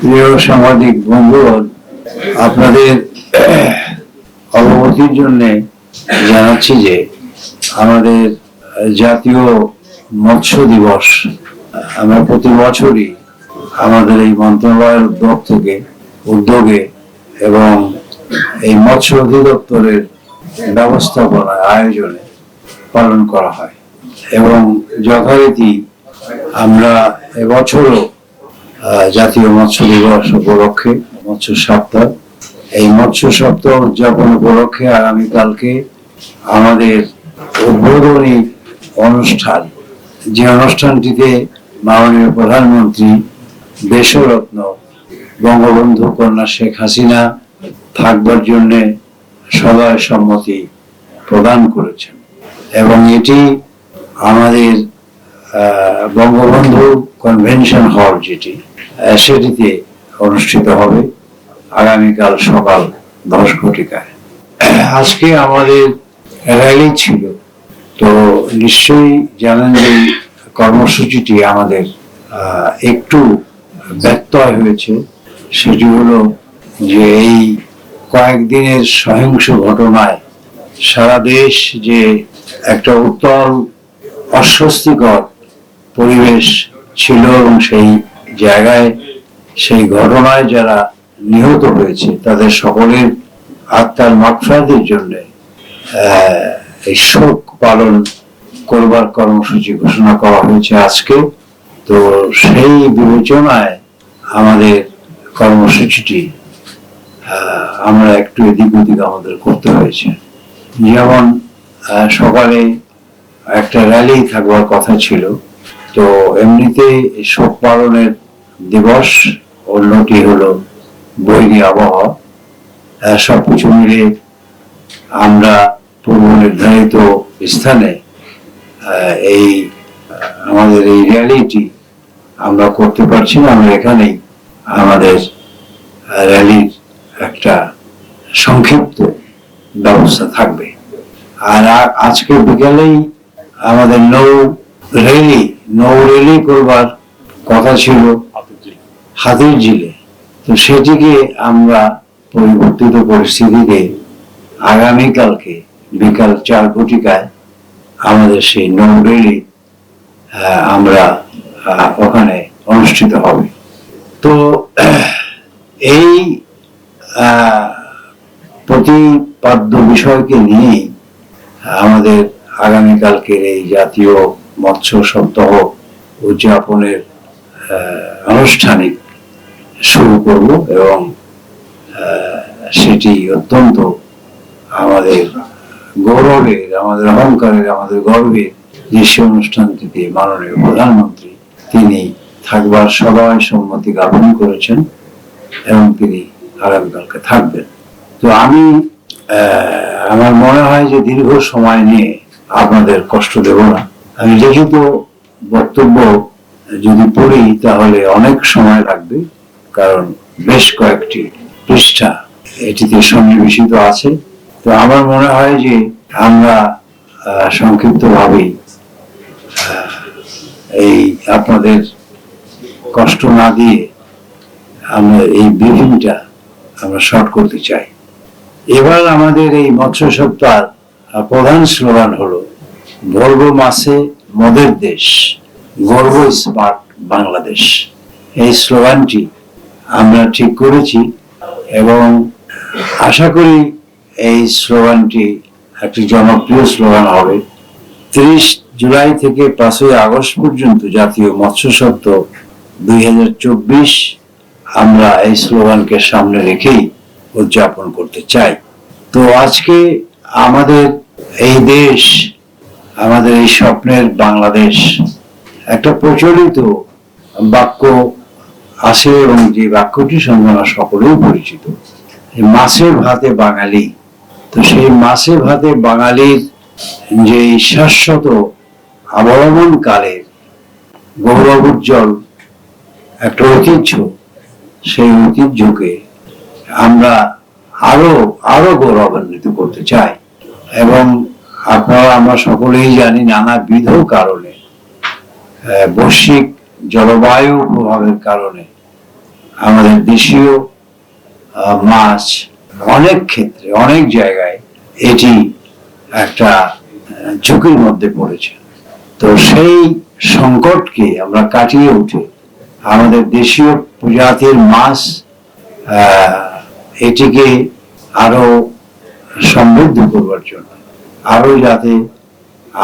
প্রিয় সাংবাদিক বন্ধুগণ, আপনাদের অবগতির জন্য জানাচ্ছি যে আমাদের জাতীয় মৎস্য দিবস, আমরা প্রতি বছরই আমাদের এই মন্ত্রণালয়ের উদ্যোগ থেকে উদ্যোগে এবং এই মৎস্য অধিদপ্তরের ব্যবস্থাপনায় আয়োজনে পালন করা হয় এবং যথারীতি আমরা এবছরও জাতীয় মৎস্য দিবস উপলক্ষে, মৎস্য সপ্তাহ। এই মৎস্য সপ্তাহ উদযাপন উপলক্ষে আগামীকালকে আমাদের উদ্বোধনী অনুষ্ঠান। যে অনুষ্ঠানটিতে মাননীয় প্রধানমন্ত্রী দেশরত্ন বঙ্গবন্ধু কন্যা শেখ হাসিনা থাকবার জন্য সদয় সম্মতি প্রদান করেছেন। এবং এটি আমাদের বঙ্গবন্ধু কনভেনশন হল যেটি সেটিতে অনুষ্ঠিত হবে আগামীকাল সকাল দশ ঘটিকায়। আজকে আমাদের র্যালি ছিল, তো নিশ্চয়ই জানেন যে কর্মসূচিটি আমাদের একটু ব্যত্যয় হয়েছে। সেটি হলো যে এই কয়েকদিনের সহিংস ঘটনায় সারা দেশ যে একটা উত্তল অস্বস্তিকর পরিবেশ ছিল এবং সেই জায়গায় সেই ঘটনায় যারা নিহত হয়েছে, তাদের সকলের আত্মার মাকফাদের জন্য এই শোক পালন করবার কর্মসূচি ঘোষণা করা হয়েছে আজকে। তো সেই বিবেচনায় আমাদের কর্মসূচিটি আমরা একটু এদিক ওদিক আমাদের করতে হয়েছে। যেমন সকালে একটা র্যালি থাকবার কথা ছিল। তো এমনিতে এই শোক পালনের দিবস অন্যটি হলো বৈরী আবহাওয়া। আহ, সবকিছু মিলে আমরা পূর্ব নির্ধারিত স্থানে এই আমাদের এই র্যালিটি আমরা করতে পারছি না। আমরা এখানেই আমাদের র্যালির একটা সংক্ষিপ্ত ব্যবস্থা থাকবে। আর আজকে বিকালেই আমাদের নৌ রেলি নৌ রেলি করবার কথা ছিল হাতির জিলে তো সেটিকে আমরা পরিবর্তিত পরিস্থিতিতে আগামীকালকে বিকাল চার ঘটিকায় আমাদের সেই নৌ রেলি আহ, আমরা ওখানে অনুষ্ঠিত হবে। তো এই প্রতিপাদ্য বিষয়কে নিয়েই আমাদের আগামীকালকের এই জাতীয় মৎস্য সপ্তাহ উদযাপনের আনুষ্ঠানিক শুরু করব এবং সেটি অত্যন্ত আমাদের গৌরবের আমাদের অহংকারের, আমাদের গর্বের যে অনুষ্ঠানটিতে মাননীয় প্রধানমন্ত্রী তিনি থাকবার সবাই সম্মতি জ্ঞাপন করেছেন এবং তিনি আগামীকালকে থাকবেন। তো আমি আমার মনে হয় যে দীর্ঘ সময় নিয়ে আপনাদের কষ্ট দেব না। লিখিত বক্তব্য যদি পড়ি, তাহলে অনেক সময় লাগবে, কারণ বেশ কয়েকটি পৃষ্ঠা এটিতে সন্নিবেশিত আছে। তো আমার মনে হয় যে আমরা সংক্ষিপ্ত ভাবেই এই আপনাদের কষ্ট না দিয়ে আমরা এই ব্রিফিংটা আমরা শর্ট করতে চাই। এবার আমাদের এই মৎস্য সপ্তাহ প্রধান স্লোগান হলো ভলভো মাসে মদের দেশ, গর্ব স্মার্ট বাংলাদেশ। এই স্লোগানটি আমরা ঠিক করেছি এবং আশা করি এই স্লোগানটি একটি জনপ্রিয় স্লোগান হবে। তিরিশ জুলাই থেকে পাঁচই আগস্ট পর্যন্ত জাতীয় মৎস্য সপ্তাহ দুই হাজার চব্বিশ আমরা এই স্লোগানকে সামনে রেখেই উদযাপন করতে চাই। তো আজকে আমাদের এই দেশ আমাদের এই স্বপ্নের বাংলাদেশ একটা প্রচলিত বাক্য আছে এবং যে বাক্যটি সঙ্গে আমরা সকলেই পরিচিত। এই মাছে ভাতে বাঙালি। তো সেই মাছে ভাতে বাঙালির যে শাশ্বত অবলম্বন কালের গৌরব উজ্জ্বল একটা ঐতিহ্য, সেই ঐতিহ্যকে আমরা আরও আরও গৌরবান্বিত করতে চাই। এবং আপনারা, আমরা সকলেই জানি নানাবিধ কারণে বৈশ্বিক জলবায়ু প্রভাবের কারণে আমাদের দেশীয় মাছ অনেক ক্ষেত্রে, অনেক জায়গায় এটি একটা ঝুঁকির মধ্যে পড়েছে। তো সেই সংকটকে আমরা কাটিয়ে উঠে আমাদের দেশীয় প্রজাতির মাছ এটিকে আরও সমৃদ্ধ করবার জন্য আরও যাতে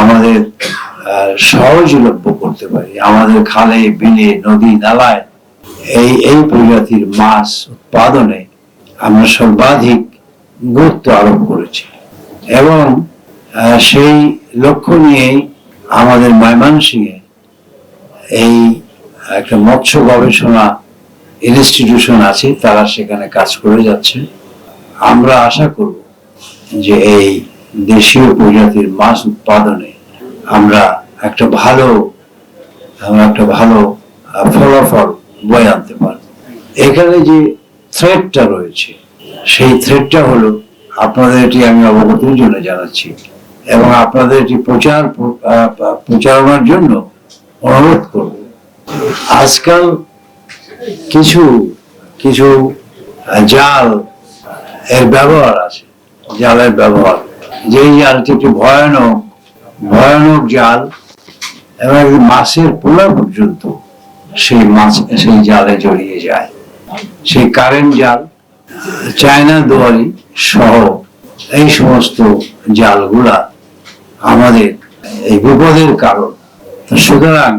আমাদের সহজলভ্য করতে পারি। আমাদের খালে, বিলে, নদী, নালায় এই এই প্রজাতির মাছ উৎপাদনে আমরা সর্বাধিক গুরুত্ব আরোপ করেছি। এবং সেই লক্ষ্য নিয়েই আমাদের ময়মনসিংহে এই একটা মৎস্য গবেষণা ইনস্টিটিউশন আছে, তারা সেখানে কাজ করে যাচ্ছে। আমরা আশা করব যে এই দেশীয় প্রজাতির মাছ উৎপাদনে আমরা একটা ভালো, আমরা একটা ভালো ফলাফল বয়ে আনতে পারব। এখানে যে থ্রেডটা রয়েছে, সেই থ্রেডটা হলো আপনাদের এটি আমি অবগতির জন্য জানাচ্ছি এবং আপনাদের এটি প্রচার প্রচারণার জন্য অনুরোধ করব। আজকাল কিছু কিছু জাল এর ব্যবহার আছে, জালের ব্যবহার। যেই জালটি একটি ভয়ানক ভয়ানক জাল, এবং মাছের পোলা পর্যন্ত সেই মাছ, সেই জালে জড়িয়ে যায়। সেই কারেন্ট জাল, চায়না দুয়ারি সহ এই সমস্ত জালগুলা আমাদের এই বিপদের কারণ। সুতরাং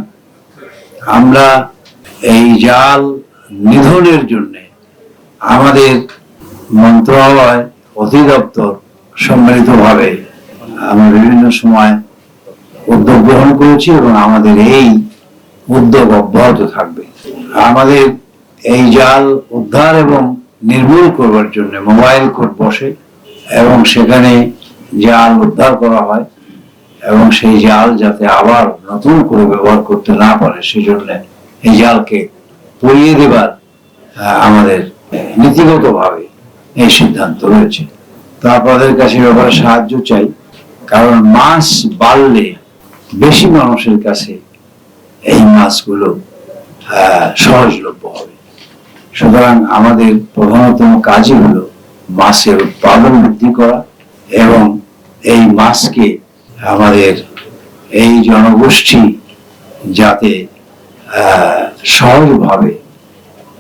আমরা এই জাল নিধনের জন্য আমাদের মন্ত্রণালয়, অধিদপ্তর সম্মিলিতভাবে আমরা বিভিন্ন সময় উদ্যোগ গ্রহণ করেছি এবং আমাদের এই উদ্যোগ অব্যাহত থাকবে। আমাদের এই জাল উদ্ধার এবং নির্মূল করবার জন্য মোবাইল কোর্ট বসে এবং সেখানে জাল উদ্ধার করা হয় এবং সেই জাল যাতে আবার নতুন করে ব্যবহার করতে না পারে সেই জন্য এই জালকে পুড়িয়ে দেবার আমাদের নীতিগতভাবে এই সিদ্ধান্ত রয়েছে। তো আপনাদের কাছে ব্যাপারে সাহায্য চাই। কারণ মাছ বাড়লে বেশি মানুষের কাছে এই মাছগুলো সহজলভ্য হবে। সুতরাং আমাদের প্রধানতম কাজই হলো মাছের উৎপাদন বৃদ্ধি করা এবং এই মাছকে আমাদের এই জনগোষ্ঠী যাতে সহজভাবে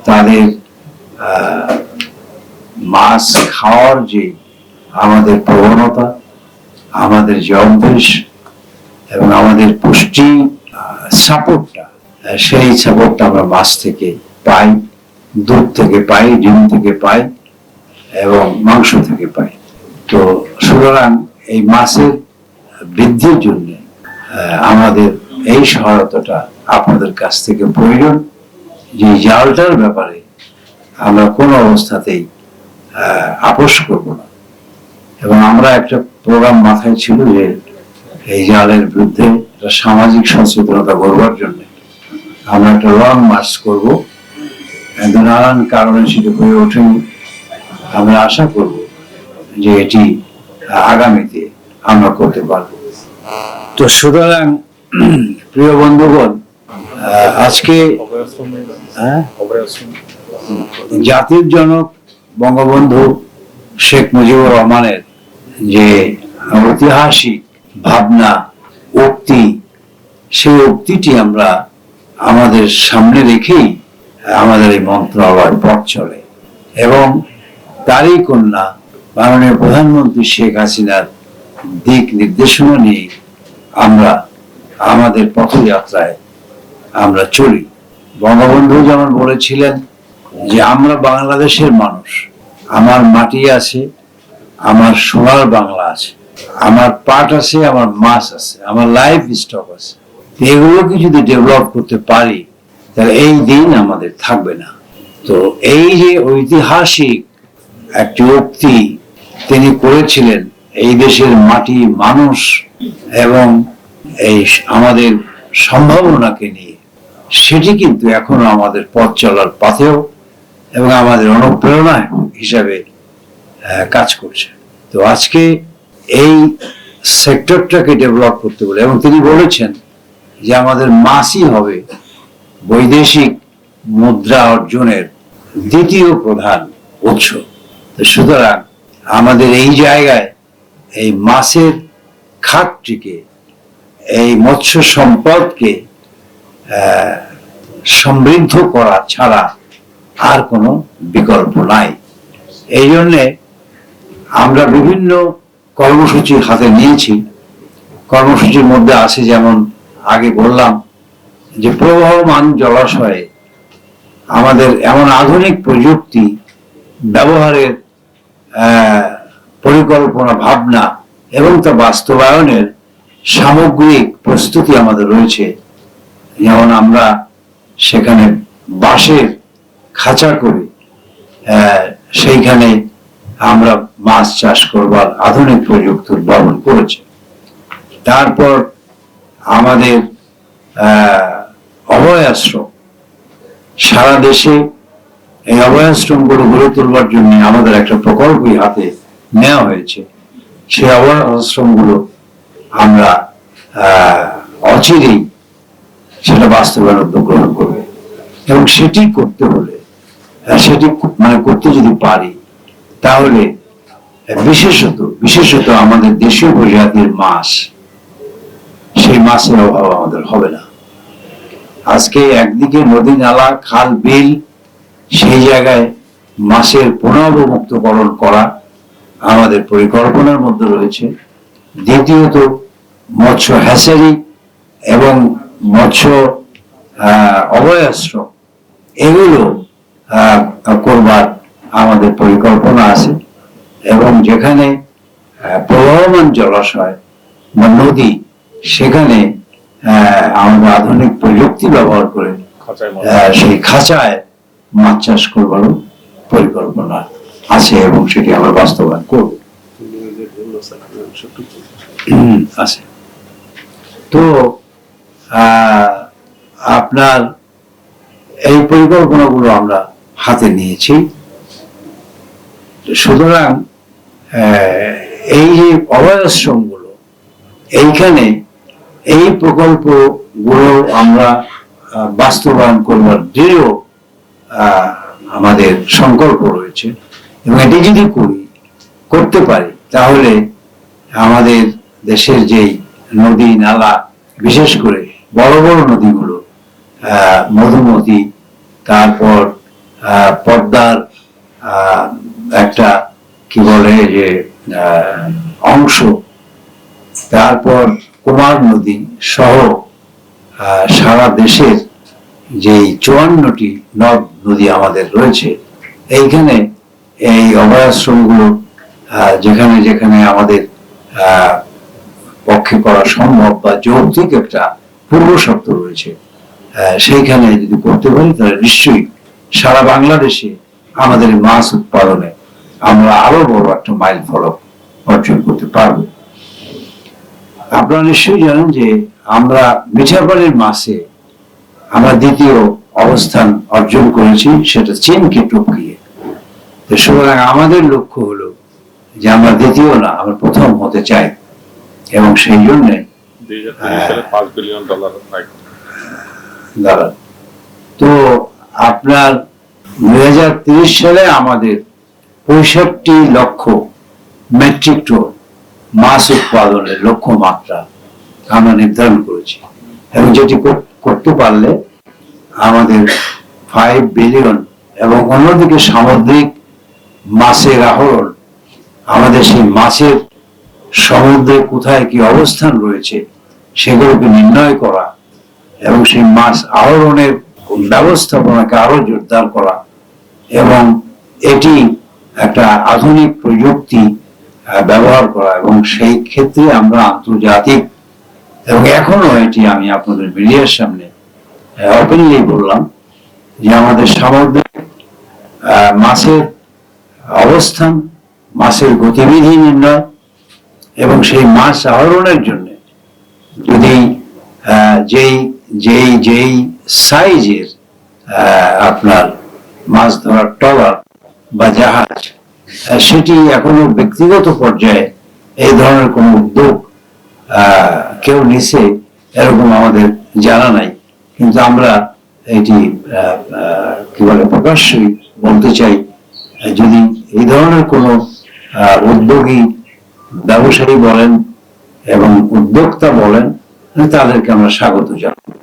তাদের মাছ খাওয়ার যে আমাদের প্রবণতা, আমাদের যে এবং আমাদের পুষ্টি সাপোর্টটা সেই সাপোর্টটা আমরা মাছ থেকে পাই, দুধ থেকে পাই, ডিম থেকে পাই এবং মাংস থেকে পাই। তো সুতরাং এই মাছের বৃদ্ধির জন্য আমাদের এই সহায়তাটা আপনাদের কাছ থেকে প্রয়োজন। যে জালটার ব্যাপারে আমরা কোনো অবস্থাতেই আপোষ করব না। এবং আমরা একটা প্রোগ্রাম মাথায় ছিল যে এই জালের বিরুদ্ধে সামাজিক সচেতনতা করবার জন্য। আমরা একটা লং মার্চ করব। কিন্তু নানান কারণে সেটা হয়ে ওঠেনি। আমরা আশা করব যে এটি আগামীতে আমরা করতে পারব। তো সুতরাং প্রিয় বন্ধুগণ আজকে হ্যাঁ জাতির জনক বঙ্গবন্ধু শেখ মুজিবুর রহমানের যে ঐতিহাসিক ভাবনা, উক্তি, সেই উক্তিটি আমরা আমাদের সামনে রেখেই আমাদের এই মন্ত্রণালয় পথ চলে। এবং তারই কন্যা মাননীয় প্রধানমন্ত্রী শেখ হাসিনার দিক নির্দেশনা নিয়ে আমরা আমাদের পথযাত্রায় আমরা চলি। বঙ্গবন্ধু যেমন বলেছিলেন যে, আমরা বাংলাদেশের মানুষ, আমার মাটি আছে আমার সোনার বাংলা আছে, আমার পাট আছে, আমার মাছ আছে, আমার লাইফ স্টক আছে। এগুলোকে যদি ডেভেলপ করতে পারি, তাহলে এই দিন আমাদের থাকবে না। তো এই যে ঐতিহাসিক একটি উক্তি তিনি করেছিলেন, এই দেশের মাটি মানুষ এবং এই আমাদের সম্ভাবনাকে নিয়ে, সেটি কিন্তু এখনও আমাদের পথ চলার পথেও এবং আমাদের অনুপ্রেরণা হিসাবে কাজ করছে। তো আজকে এই সেক্টরটাকে ডেভেলপ করতে বলে, এবং তিনি বলেছেন যে আমাদের মাসই হবে বৈদেশিক মুদ্রা অর্জনের দ্বিতীয় প্রধান উৎস। তো সুতরাং আমাদের এই জায়গায় এই মাছের খাতটিকে, এই মৎস্য সম্পদকে সমৃদ্ধ করা ছাড়া আর কোনো বিকল্প নাই। এই জন্যে আমরা বিভিন্ন কর্মসূচি হাতে নিয়েছি। কর্মসূচির মধ্যে আছে যেমন আগে বললাম যে প্রবাহমান জলাশয়ে আমাদের এমন আধুনিক প্রযুক্তি ব্যবহারের পরিকল্পনা, ভাবনা এবং তা বাস্তবায়নের সামগ্রিক প্রস্তুতি আমাদের রয়েছে। যেমন আমরা সেখানে বাঁশের খাঁচা করে সেইখানে আমরা মাছ চাষ করবার আধুনিক প্রযুক্তি উদ্ভাবন করেছি। তারপর আমাদের আহ, অভয় আশ্রম সারা দেশে এই অভয়াশ্রমগুলো গড়ে তোলবার জন্য আমাদের একটা প্রকল্পই হাতে নেওয়া হয়েছে। সেই অভয় আশ্রমগুলো আমরা অচিরেই সেটা বাস্তবায়ন উদ্যোগ গ্রহণ করবে। এবং সেটি করতে হলে সেটি মানে করতে যদি পারি তাহলে বিশেষত বিশেষত আমাদের দেশীয় প্রজাতির মাছ, সেই মাছের অভাব আমাদের হবে না। আজকে একদিকে নদী নালা, খাল, বিল, সেই জায়গায় মাছের পুনর্বমুক্তকরণ করা আমাদের পরিকল্পনার মধ্যে রয়েছে। দ্বিতীয়ত, মৎস্য হ্যাচারি এবং মৎস্য অভয়াশ্রম, এগুলো করবার আমাদের পরিকল্পনা আছে এবং যেখানে প্রবাহমান জলাশয় বা নদী সেখানে আমরা আধুনিক প্রযুক্তি ব্যবহার করে সেই খাঁচায় মাছ চাষ করবার পরিকল্পনা আছে এবং সেটি আমরা বাস্তবায়ন করব। আছে। তো আহ, আপনার এই পরিকল্পনাগুলো আমরা হাতে নিয়েছি। সুতরাং এই যে অভয়াশ্রমগুলো, এইখানে এই প্রকল্পগুলো আমরা বাস্তবায়ন করবার দৃঢ় আমাদের সংকল্প রয়েছে। এবং এটি যদি করি, করতে পারি, তাহলে আমাদের দেশের যেই নদী নালা, বিশেষ করে বড় বড় নদীগুলো মধুমতি, তারপর পদ্মার একটা, কি বলে, যে অংশ। তারপর কুমার নদী সহ সারা দেশের যে চুয়ান্নটি নদ, নদী আমাদের রয়েছে, এইখানে এই অভয়াশ্রমগুলো যেখানে যেখানে আমাদের পক্ষে করা সম্ভব বা যৌক্তিক একটা পূর্ব শর্ত রয়েছে সেইখানে যদি করতে পারি, তাহলে নিশ্চয়ই সারা বাংলাদেশে আমাদের মাছ উৎপাদনে আমরা আরও বড় একটা মাইল ফলক অর্জন করতে পারব। আপনারা নিশ্চয়ই জানেন যে আমরা মিঠাপানির মাসে আমরা দ্বিতীয় অবস্থান অর্জন করেছি সেটা চীনকে টপকিয়ে তো সুতরাং আমাদের লক্ষ্য হলো যে আমরা দ্বিতীয় না আমরা প্রথম হতে চাই। এবং সেই জন্যে তো আপনার দুই সালে আমাদের পঁয়ষট্টি লক্ষ মেট্রিক টন মাছ উৎপাদনের লক্ষ্যমাত্রা আমরা নির্ধারণ করেছি। এবং যেটি করতে পারলে আমাদের ফাইভ বিলিয়ন এবং অন্যদিকে সামুদ্রিক মাছের আহরণ, আমাদের সেই মাছের সমুদ্রে কোথায় কি অবস্থান রয়েছে সেগুলোকে নির্ণয় করা এবং সেই মাছ আহরণের ব্যবস্থাপনাকে আরও জোরদার করা এবং এটি একটা আধুনিক প্রযুক্তি ব্যবহার করা এবং সেই ক্ষেত্রে আমরা আন্তর্জাতিক এবং এখনও এটি আমি আপনাদের মিডিয়ার সামনে ওপেনলি বললাম যে আমাদের সামুদ্রিক মাছের অবস্থান, মাছের গতিবিধি নির্ণয় এবং সেই মাছ আহরণের জন্য যদি যেই যেই যেই সাইজের আপনার মাছ ধরার ট্রলার বা জাহাজ সেটি এখনও ব্যক্তিগত পর্যায়ে এই ধরনের কোনো উদ্যোগ কেউ নিছে এরকম আমাদের জানা নাই। কিন্তু আমরা এটি কি বলে, প্রকাশ্যই বলতে চাই, যদি এই ধরনের কোনো উদ্যোগী ব্যবসায়ী বলেন এবং উদ্যোক্তা বলেন, তাদেরকে আমরা স্বাগত জানাই।